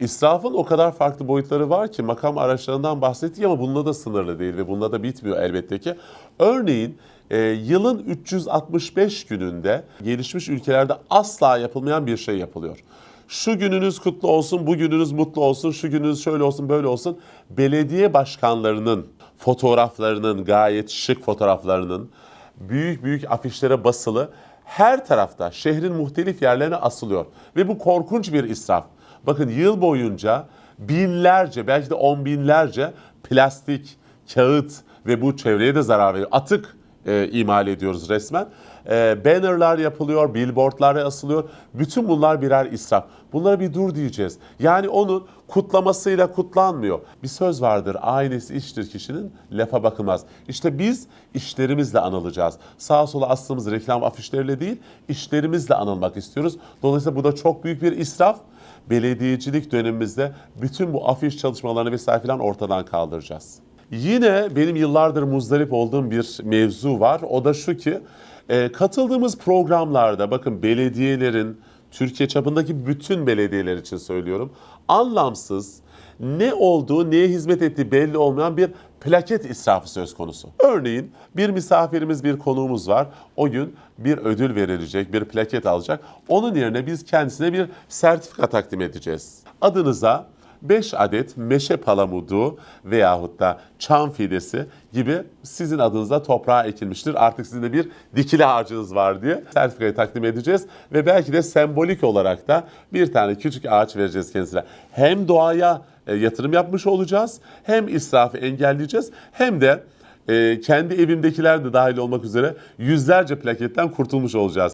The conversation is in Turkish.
İsrafın o kadar farklı boyutları var ki makam araçlarından bahsettik ama bununla da sınırlı değil ve bununla da bitmiyor elbette ki. Örneğin e, yılın 365 gününde gelişmiş ülkelerde asla yapılmayan bir şey yapılıyor. Şu gününüz kutlu olsun, bu gününüz mutlu olsun, şu gününüz şöyle olsun, böyle olsun. Belediye başkanlarının fotoğraflarının, gayet şık fotoğraflarının büyük büyük afişlere basılı her tarafta şehrin muhtelif yerlerine asılıyor. Ve bu korkunç bir israf. Bakın yıl boyunca binlerce belki de on binlerce plastik, kağıt ve bu çevreye de zarar veriyor. Atık e, imal ediyoruz resmen. E, bannerlar yapılıyor, billboardlar asılıyor. Bütün bunlar birer israf. Bunlara bir dur diyeceğiz. Yani onun kutlamasıyla kutlanmıyor. Bir söz vardır, aynesi iştir kişinin, lafa bakılmaz. İşte biz işlerimizle anılacağız. Sağa sola astığımız reklam afişleriyle değil, işlerimizle anılmak istiyoruz. Dolayısıyla bu da çok büyük bir israf. Belediyecilik dönemimizde bütün bu afiş çalışmalarını vesaire filan ortadan kaldıracağız. Yine benim yıllardır muzdarip olduğum bir mevzu var. O da şu ki e, katıldığımız programlarda bakın belediyelerin Türkiye çapındaki bütün belediyeler için söylüyorum. Anlamsız ne olduğu, neye hizmet ettiği belli olmayan bir plaket israfı söz konusu. Örneğin bir misafirimiz, bir konuğumuz var. O gün bir ödül verilecek, bir plaket alacak. Onun yerine biz kendisine bir sertifika takdim edeceğiz. Adınıza 5 adet meşe palamudu veyahut da çam fidesi gibi sizin adınıza toprağa ekilmiştir. Artık sizin de bir dikili ağacınız var diye sertifikayı takdim edeceğiz. Ve belki de sembolik olarak da bir tane küçük ağaç vereceğiz kendisine. Hem doğaya e, yatırım yapmış olacağız, hem israfı engelleyeceğiz, hem de e, kendi evimdekiler de dahil olmak üzere yüzlerce plaketten kurtulmuş olacağız.